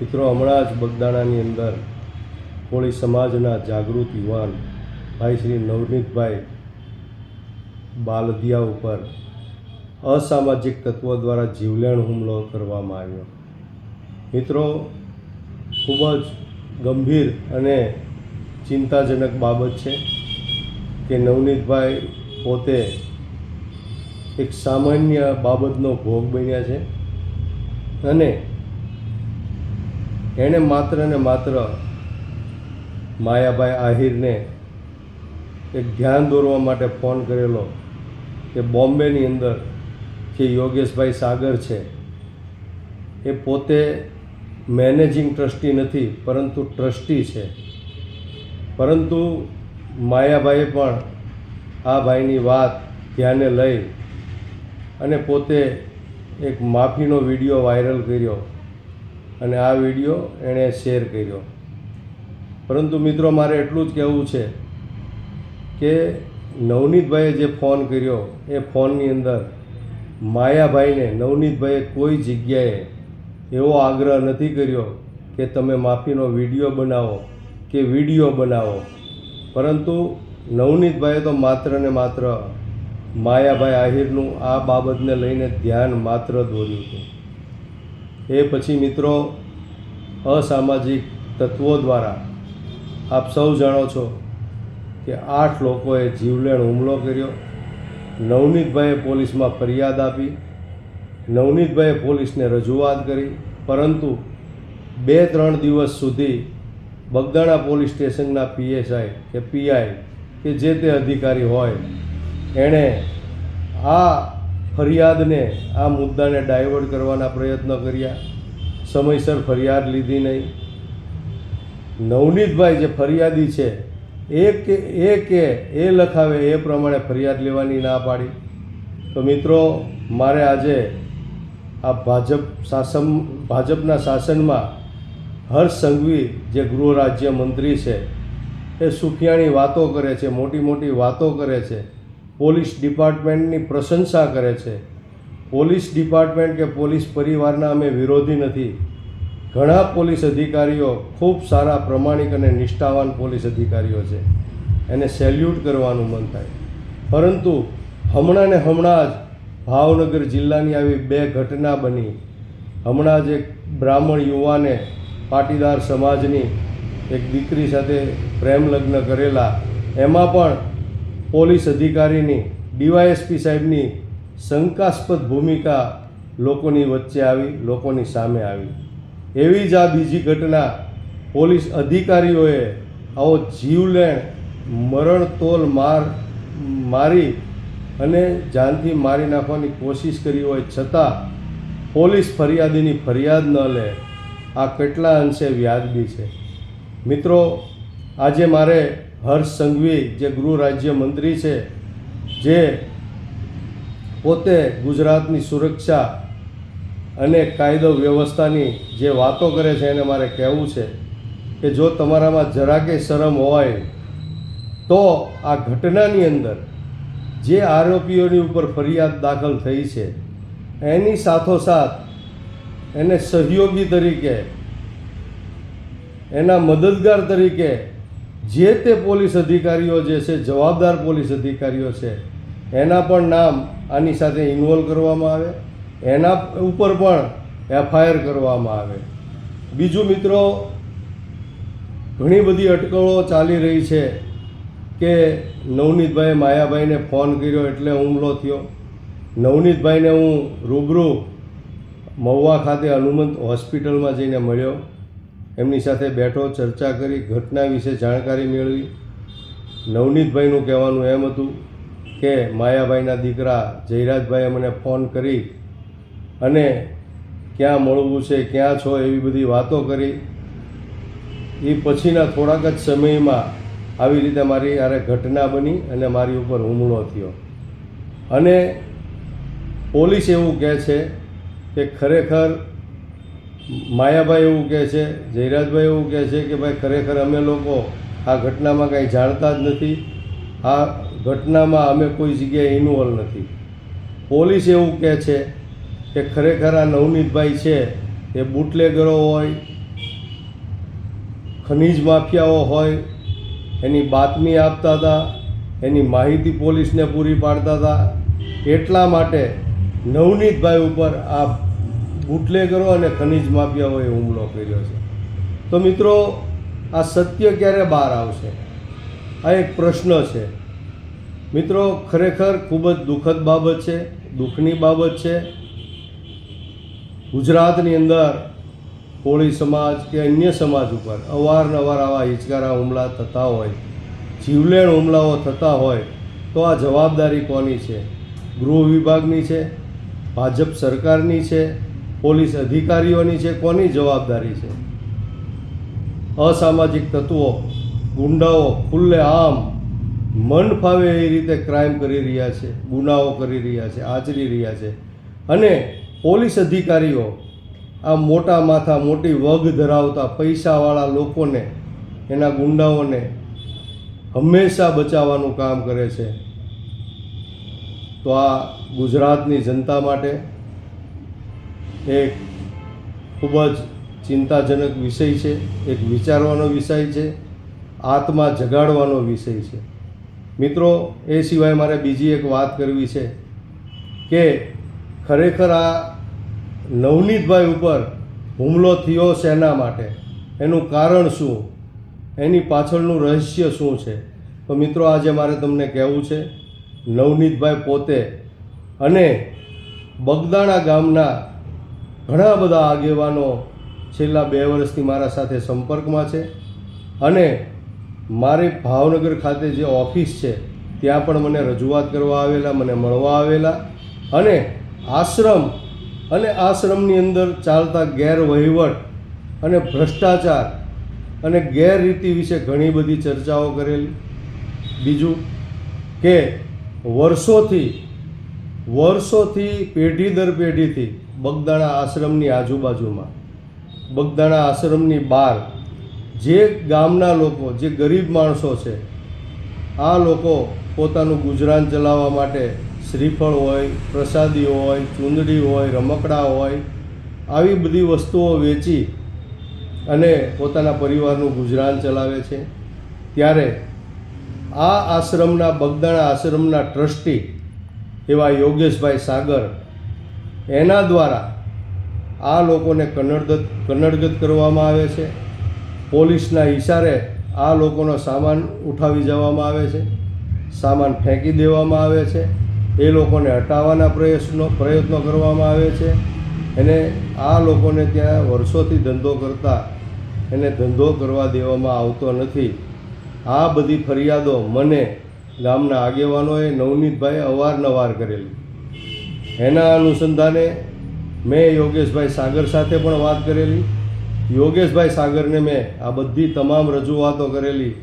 મિત્રો, હમણાં જ બગદાણાની અંદર કોળી સમાજના જાગૃત યુવાન ભાઈ શ્રી નવનીતભાઈ બાલદિયા ઉપર અસામાજિક તત્વો દ્વારા જીવલેણ હુમલો કરવામાં આવ્યો. મિત્રો, ખૂબ જ ગંભીર અને ચિંતાજનક બાબત છે કે નવનીતભાઈ પોતે એક સામાન્ય બાબતનો ભોગ બન્યા છે અને એણે માત્ર ને માત્ર માયાભાઈ આહિરને એક ધ્યાન દોરવા માટે ફોન કરેલો કે બોમ્બેની અંદર જે યોગેશભાઈ સાગર છે, એ પોતે મેનેજિંગ ટ્રસ્ટી નથી, પરંતુ ટ્રસ્ટી છે. પરંતુ માયાભાઈએ પણ આ ભાઈની વાત ધ્યાને લઈ અને પોતે એક માફીનો વીડિયો વાયરલ કર્યો. અને આ વીડિયો એણે શેર કર્યો. પરંતુ મિત્રો, મારે એટલું જ કહેવું છે કે નવનીતભાઈએ જે ફોન કર્યો, એ ફોનની અંદર માયાભાઈને નવનીતભાઈએ કોઈ જગ્યાએ એવો આગ્રહ નથી કર્યો કે તમે માફીનો વીડિયો બનાવો કે વીડિયો બનાવો. પરંતુ નવનીતભાઈએ તો માત્ર ને માત્ર માયાભાઈ આહિરનું આ બાબતને લઈને ધ્યાન માત્ર દોર્યું હતું. એ પછી મિત્રો, અસામાજિક તત્વો દ્વારા આપ સૌ જાણો છો કે આઠ લોકોએ જીવલેણ હુમલો કર્યો. નવનીતભાઈએ પોલીસમાં ફરિયાદ આપી. નવનીતભાઈએ પોલીસને રજૂઆત કરી. પરંતુ બે ત્રણ દિવસ સુધી બગદાણા પોલીસ સ્ટેશનના પીએસઆઈ કે પીઆઈ કે જે તે અધિકારી હોય, એણે આ ફરિયાદને આ મુદ્દાને ડાયવર્ટ કરવાના પ્રયત્ન કર્યા. સમયસર ફરિયાદ લીધી નહીં. નવનીતભાઈ જે ફરિયાદી છે, એ કે એ કે, એ લખાવે એ પ્રમાણે ફરિયાદ લેવાની ના પાડી. તો મિત્રો, મારે આજે આ ભાજપ શાસન, ભાજપના શાસનમાં હર્ષ સંઘવી જે ગૃહ રાજ્ય મંત્રી છે, એ સુખિયાણી વાતો કરે છે, મોટી મોટી વાતો કરે છે. પોલીસ ડિપાર્ટમેન્ટની પ્રશંસા કરે છે. પોલીસ ડિપાર્ટમેન્ટ કે પોલીસ પરિવારના અમે વિરોધી નથી. ઘણા પોલીસ અધિકારીઓ ખૂબ સારા, પ્રમાણિક અને નિષ્ઠાવાન પોલીસ અધિકારીઓ છે. એને સેલ્યુટ કરવાનું મન થાય. પરંતુ હમણાં ને હમણાં જ ભાવનગર જિલ્લાની આવી બે ઘટના બની. હમણાં જ એક બ્રાહ્મણ યુવાને પાટીદાર સમાજની એક દીકરી સાથે પ્રેમ લગ્ન કરેલા. એમાં પણ પોલીસ અધિકારીની, ડીવાયએસપી સાહેબની શંકાસ્પદ ભૂમિકા લોકોની વચ્ચે આવી, લોકોની સામે આવી. એવી જ આ બીજી ઘટના પોલીસ અધિકારીઓએ આવો જીવલેણ મરણતોલ માર, મારી અને જાનથી મારી નાખવાની કોશિશ કરી હોય છતાં પોલીસ ફરિયાદીની ફરિયાદ ન લે. આ કેટલા અંશે વ્યાજબી છે. મિત્રો, આજે મારે હર્ષ સંઘવી જે ગૃહ રાજ્ય મંત્રી છે, જે પોતે ગુજરાતની સુરક્ષા અને કાયદો વ્યવસ્થાની જે વાતો કરે છે એને મારે કહેવું છે કે જો તમારામાં જરાકે શરમ હોય, તો આ ઘટનાની અંદર જે આરોપીઓની ઉપર ફરિયાદ દાખલ થઈ છે, એની સાથોસાથ એને સહયોગી તરીકે, એના મદદગાર તરીકે જે તે પોલીસ અધિકારીઓ જે છે, જવાબદાર પોલીસ અધિકારીઓ છે, એના પણ નામ આની સાથે ઇન્વોલ્વ કરવામાં આવે. એના ઉપર પણ એફઆઈઆર કરવામાં આવે. બીજું મિત્રો, ઘણી બધી અટકળો ચાલી રહી છે કે નવનીતભાઈ માયાભાઈને ફોન કર્યો એટલે હુમલો થયો. નવનીતભાઈને હું રૂબરૂ મહુવા ખાતે હનુમંત હોસ્પિટલમાં જઈને મળ્યો. એમની સાથે બેઠો, ચર્ચા કરી, ઘટના વિશે જાણકારી મેળવી. નવનીતભાઈનું કહેવાનું એમ હતું કે, માયાભાઈના દીકરા જયરાજભાઈએ મને ફોન કરી અને ક્યાં મળવું છે, ક્યાં છો એવી બધી વાતો કરી. એ પછીના થોડાક જ સમયમાં આવી રીતે મારી આરે ઘટના બની અને મારી ઉપર હુમલો થયો. અને પોલીસ એવું કહે છે કે ખરેખર માયાભાઈ એવું કહે છે, જયરાજભાઈ એવું કહે છે કે ભાઈ ખરેખર અમે લોકો આ ઘટનામાં કાંઈ જાણતા જ નથી. આ ઘટનામાં અમે કોઈ જગ્યાએ ઇન્વોલ્વ નથી. પોલીસ એવું કહે છે કે ખરેખર આ નવનીતભાઈ છે, એ બુટલેગરો હોય, ખનીજ માફિયાઓ હોય, એની બાતમી આપતા હતા, એની માહિતી પોલીસને પૂરી પાડતા હતા. એટલા માટે નવનીતભાઈ ઉપર આ બુટલેગરો અને ખનિજ માફિયાઓએ હુમલો કર્યો છે. તો મિત્રો, આ સત્ય ક્યારે બહાર આવશે? આ એક પ્રશ્ન છે. મિત્રો, ખરેખર ખૂબ જ દુઃખદ બાબત છે, દુઃખની બાબત છે. ગુજરાતની અંદર કોળી સમાજ કે અન્ય સમાજ ઉપર અવારનવાર આવા હિચકારા હુમલા થતા હોય, જીવલેણ હુમલાઓ થતા હોય, તો આ જવાબદારી કોની છે? ગૃહ વિભાગની છે, ભાજપ સરકારની છે પોલીસ અધિકારીઓની છે, કોની જવાબદારી છે? અસામાજિક તત્વો, ગુંડાઓ, ખુલ્લે આમ, મન ફાવે એ રીતે ક્રાઇમ કરી રહ્યા છે, ગુનાઓ કરી રહ્યા છે, આચરી રહ્યા છે. અને પોલીસ અધિકારીઓ આ મોટા માથા, મોટી વગ ધરાવતા પૈસાવાળા લોકોને, એના ગુંડાઓને હંમેશા બચાવવાનું કામ કરે છે. તો આ ગુજરાતની જનતા માટે એક ખૂબ જ ચિંતાજનક વિષય છે. એક વિચારવાનો વિષય છે. આત્મા જગાડવાનો વિષય છે. મિત્રો, એ સિવાય મારે બીજી એક વાત કરવી છે કે ખરેખર આ નવનીતભાઈ ઉપર હુમલો થયો શેના માટે? એનું કારણ શું? એની પાછળનું રહસ્ય શું છે? તો મિત્રો, આજે મારે તમને કહેવું છે, નવનીતભાઈ પોતે અને બગદાણા ગામના ઘણા બધા આગેવાનો છેલ્લા બે વર્ષથી મારા સાથે સંપર્કમાં છે અને મારી ભાવનગર ખાતે જે ઓફિસ છે, ત્યાં પણ મને રજૂઆત કરવા આવેલા, મને મળવા આવેલા અને આશ્રમ અને આશ્રમની અંદર ચાલતા ગેરવહીવટ અને ભ્રષ્ટાચાર અને ગેરરીતિ વિશે ઘણી બધી ચર્ચાઓ કરેલી. બીજું કે વર્ષોથી વર્ષોથી પેઢી દર પેઢીથી બગદાણા આશ્રમની આજુબાજુમાં, બગદાણા આશ્રમની બહાર જે ગામના લોકો, જે ગરીબ માણસો છે, આ લોકો પોતાનું ગુજરાન ચલાવવા માટે શ્રીફળ હોય, પ્રસાદી હોય, ચૂંદડી હોય, રમકડા હોય, આવી બધી વસ્તુઓ વેચી અને પોતાના પરિવારનું ગુજરાન ચલાવે છે. ત્યારે આ આશ્રમના, બગદાણા આશ્રમના ટ્રસ્ટી એવા યોગેશભાઈ સાગર એના દ્વારા આ લોકોને કન્નડગત કન્નડગત કરવામાં આવે છે. પોલીસના ઇશારે આ લોકોનો સામાન ઉઠાવી જવામાં આવે છે. સામાન ફેંકી દેવામાં આવે છે. એ લોકોને હટાવવાના પ્રયત્નો પ્રયત્નો કરવામાં આવે છે. અને આ લોકોને ત્યાં વર્ષોથી ધંધો કરતા એને ધંધો કરવા દેવામાં આવતો નથી. આ બધી ફરિયાદો મને ગામના આગેવાનોએ નવનીતભાઈ અવારનવાર કરેલી. એના અનુસંધાને મેં યોગેશભાઈ સાગર સાથે પણ વાત કરેલી. યોગેશભાઈ સાગરને મેં આ બધી તમામ રજૂઆતો કરેલી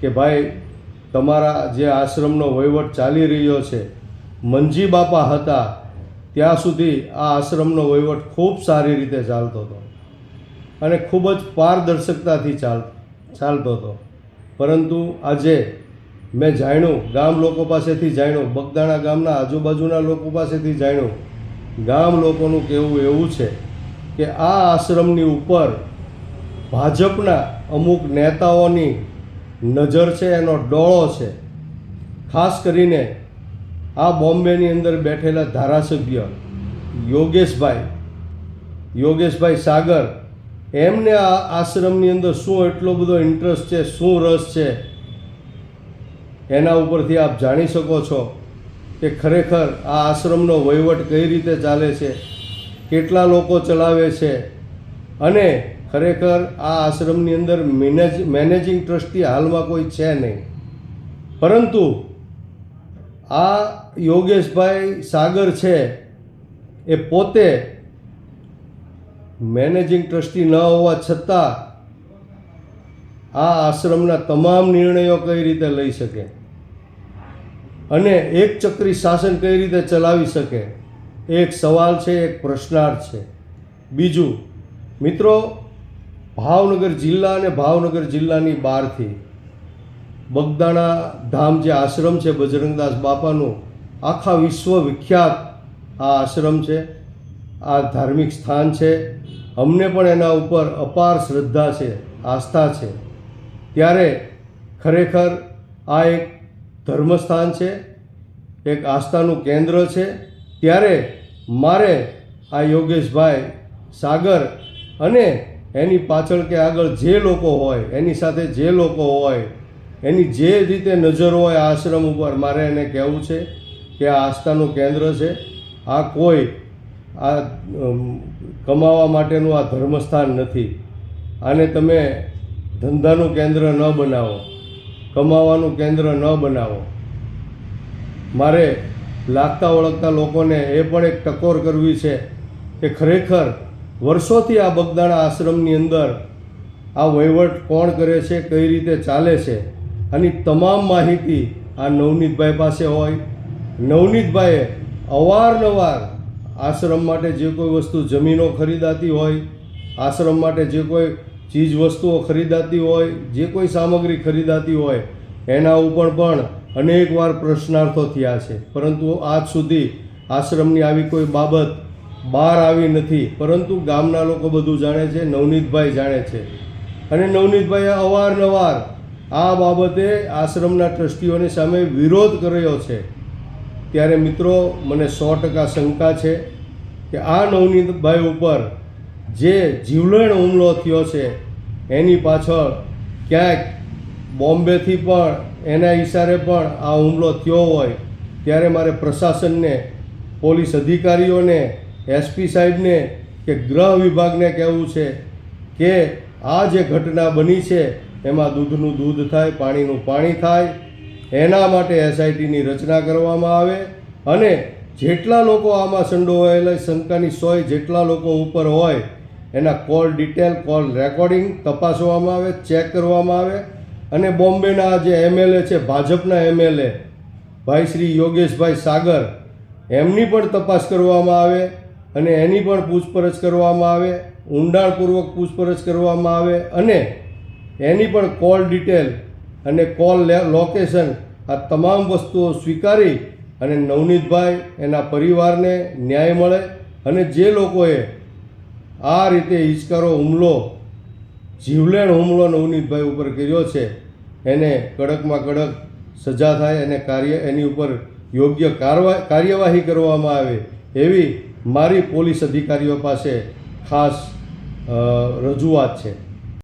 કે ભાઈ, તમારા જે આશ્રમનો વહીવટ ચાલી રહ્યો છે, મંજી બાપા હતા, ત્યાં સુધી આ આશ્રમનો વહીવટ ખૂબ સારી રીતે ચાલતો હતો અને ખૂબ જ પારદર્શકતાથી ચાલ, ચાલતો હતો. પરંતુ આજે મેં જાણ્યું, ગામ લોકો પાસેથી જાણ્યું, બગદાણા ગામના આજુબાજુના લોકો પાસેથી જાણ્યું. ગામ લોકોનું કહેવું એવું છે કે આ આશ્રમની ઉપર ભાજપના અમુક નેતાઓની નજર છે, એનો ડોળો છે. ખાસ કરીને આ બોમ્બેની અંદર બેઠેલા ધારાસભ્ય યોગેશભાઈ યોગેશભાઈ સાગર, એમને આ આશ્રમની અંદર શું એટલો બધો ઇન્ટરેસ્ટ છે, શું રસ છે એના ઉપરથી આપ જાણી શકો છો કે ખરેખર આ આશ્રમનો વહીવટ કઈ રીતે ચાલે છે, કેટલા લોકો ચલાવે છે અને ખરેખર આ આશ્રમની અંદર મેનેજ, મેનેજિંગ ટ્રસ્ટી હાલમાં કોઈ છે નહીં. પરંતુ આ યોગેશભાઈ સાગર છે એ પોતે મેનેજિંગ ટ્રસ્ટી ન હોવા છતાં આ આશ્રમના તમામ નિર્ણયો કઈ રીતે લઈ શકે? અને એક ચક્રી શાસન કઈ રીતે ચલાવી શકે? એક સવાલ છે, એક પ્રશ્નાર્થ છે. બીજું, મિત્રો, ભાવનગર જિલ્લા અને ભાવનગર જિલ્લાની બહારથી બગદાણા ધામ જે આશ્રમ છે, બજરંગદાસ બાપાનું, આખા વિશ્વ વિખ્યાત આ આશ્રમ છે. આ ધાર્મિક સ્થાન છે. અમને પણ એના ઉપર અપાર શ્રદ્ધા છે, આસ્થા છે. ત્યારે ખરેખર આ એક ધર્મસ્થાન છે, એક આસ્થાનું કેન્દ્ર છે. ત્યારે મારે આ યોગેશભાઈ સાગર અને એની પાછળ કે આગળ જે લોકો હોય, એની સાથે જે લોકો હોય, એની જે રીતે નજર હોય આશ્રમ ઉપર, મારે એને કહેવું છે કે આ આસ્થાનું કેન્દ્ર છે. આ કોઈ આ કમાવા માટેનું આ ધર્મસ્થાન નથી. આને તમે ધંધાનું કેન્દ્ર ન બનાવો, કમાવાનું કેન્દ્ર ન બનાવો. મારે લાગતા ઓળખતા લોકોને એ પણ એક ટકોર કરવી છે કે ખરેખર વર્ષોથી આ બગદાણા આશ્રમની અંદર આ વહીવટ કોણ કરે છે, કઈ રીતે ચાલે છે આની તમામ માહિતી આ નવનીતભાઈ પાસે હોય. નવનીતભાઈએ અવારનવાર આશ્રમ માટે જે કોઈ વસ્તુ જમીનો ખરીદાતી હોય, આશ્રમ માટે જે કોઈ ચીજ વસ્તુઓ ખરીદાતી હોય, જે કોઈ સામગ્રી ખરીદાતી હોય, એના ઉપર પણ અનેકવાર પ્રશ્નાર્થો થયા છે. પરંતુ આજ સુધી આશ્રમની આવી કોઈ બાબત બહાર આવી નથી. પરંતુ ગામના લોકો બધું જાણે છે, નવનીતભાઈ જાણે છે. અને નવનીતભાઈએ અવારનવાર આ બાબતે આશ્રમના ટ્રસ્ટીઓની સામે વિરોધ કર્યો છે. ત્યારે મિત્રો, મને સો ટકા શંકા છે કે આ નવનીતભાઈ ઉપર જે જીવલેણ હુમલો થયો છે, એની પાછળ ક્યાંક બોમ્બેથી પણ, એના ઈશારે પણ આ હુમલો થયો હોય, ત્યારે મારે પ્રશાસનને, પોલીસ અધિકારીઓને, એસપી સાહેબને કે ગૃહ વિભાગને કહેવું છે કે આ જે ઘટના બની છે, એમાં દૂધનું દૂધ થાય, પાણીનું પાણી થાય, એના માટે એસઆઈટીની રચના કરવામાં આવે અને જેટલા લોકો આમાં સંડોવાયેલા શંકાની સોય જેટલા લોકો ઉપર હોય એના કોલ ડિટેલ, કોલ રેકોર્ડિંગ તપાસવામાં આવે, ચેક કરવામાં આવે. અને બોમ્બેના જે એમએલએ છે, ભાજપના એમએલએ, ભાઈ શ્રી યોગેશભાઈ સાગર, એમની પણ તપાસ કરવામાં આવે અને એની પણ પૂછપરછ કરવામાં આવે, ઊંડાણપૂર્વક પૂછપરછ કરવામાં આવે અને એની પણ કોલ ડિટેલ અને કોલ લોકેશન આ તમામ વસ્તુઓ સ્વીકારી અને નવનીતભાઈ એના પરિવારને ન્યાય મળે અને જે લોકોએ આ રીતે હિચકારો હુમલો જીવલેણ હુમલો નવનીતભાઈ ઉપર કર્યો છે. એને કડકમાં કડક સજા થાય અને કાર્ય એની ઉપર યોગ્ય કાર્યવાહી કરવામાં આવે એવી મારી પોલીસ અધિકારીઓ પાસે ખાસ રજૂઆત છે.